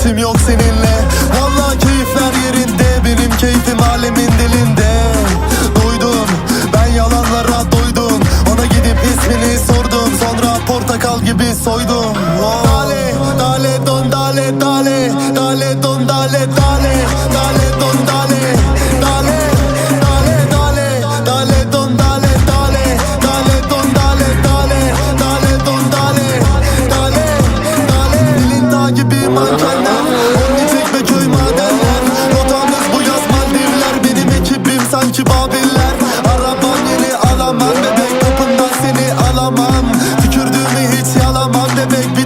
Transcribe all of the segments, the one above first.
işim yok seninle. Valla keyifler yerinde. Benim keyfim alemin dilinde. Duydum ben yalanlara doydum. Ona gidip ismini sordum. Sonra portakal gibi soydum. Oh. Dale, dale don dale dale. Dale don dale dale. Dale don dale. Dale, dale dale. Dale don dale dale. Dale don dale dale. Dale Dale, dale Dilin dağ gibi mankenler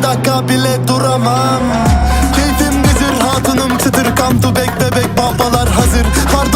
dakika bile duramam. Keyfim bezir hatunum çıtır Come to back bebek babalar hazır. Hard